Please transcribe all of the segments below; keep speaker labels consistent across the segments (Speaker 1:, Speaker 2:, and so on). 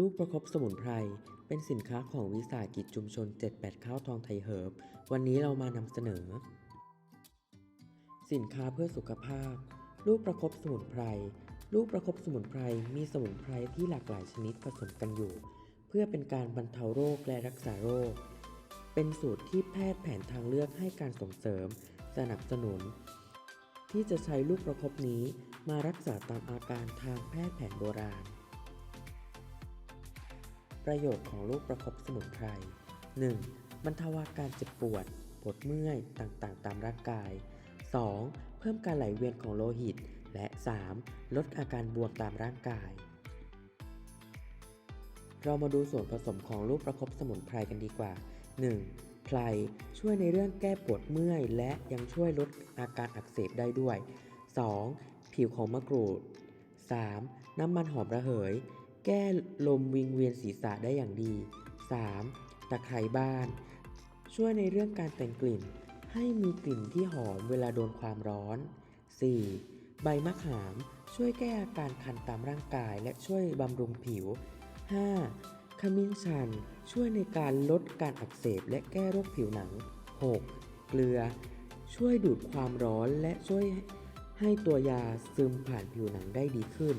Speaker 1: ลูกประคบสมุนไพร เป็นสินค้าของวิสาหกิจชุมชน 78 ข้าวทองไทยเฮิร์บ วันนี้เรามานำเสนอ สินค้าเพื่อสุขภาพ ลูกประคบสมุนไพร ลูกประคบสมุนไพร มีสมุนไพรที่หลากหลายชนิดผสมกันอยู่ เพื่อเป็นการบรรเทาโรคและรักษาโรค เป็นสูตรที่แพทย์แผนทางเลือกให้การส่งเสริม สนับสนุน ที่จะใช้ลูกประคบนี้มารักษาตามอาการทางแพทย์แผนโบราณ ประโยชน์ของลูกประคบสมุนไพร 1. บรรเทาอาการเจ็บปวด ปวดเมื่อยต่างๆ ตามร่างกาย 2. เพิ่มการไหลเวียนของโลหิต และ 3. ลดอาการบวมตามร่างกาย เรามาดูส่วนผสมของลูกประคบสมุนไพรกันดีกว่า 1. ไพรช่วยในเรื่องแก้ปวดเมื่อย และยังช่วยลดอาการอักเสบได้ด้วย 2. ผิวของมะกรูด 3. น้ำมันหอมระเหย แก้ลมวิงเวียนศีรษะได้อย่างดี 3. ตะไคร้บ้าน ช่วยในเรื่องการแต่งกลิ่น ให้มีกลิ่นที่หอมเวลาโดนความร้อน 4. ใบมะขามช่วยแก้อาการคันตามร่างกายและช่วยบำรุงผิว 5. ขมิ้นชันช่วยในการลดการอักเสบและแก้โรคผิวหนัง 6. เกลือ ช่วยดูดความร้อนและช่วยให้ตัวยาซึมผ่านผิวหนังได้ดีขึ้น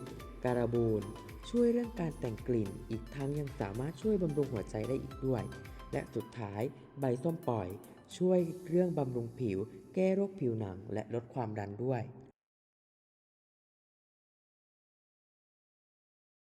Speaker 1: 7. การาบูนช่วยเรื่องการแต่งกลิ่น อีกทั้งยังสามารถช่วยบำรุงหัวใจได้อีกด้วย และสุดท้ายใบส้มปล่อย ช่วยเรื่องบำรุงผิว แก้โรคผิวหนัง และลดความดันด้วย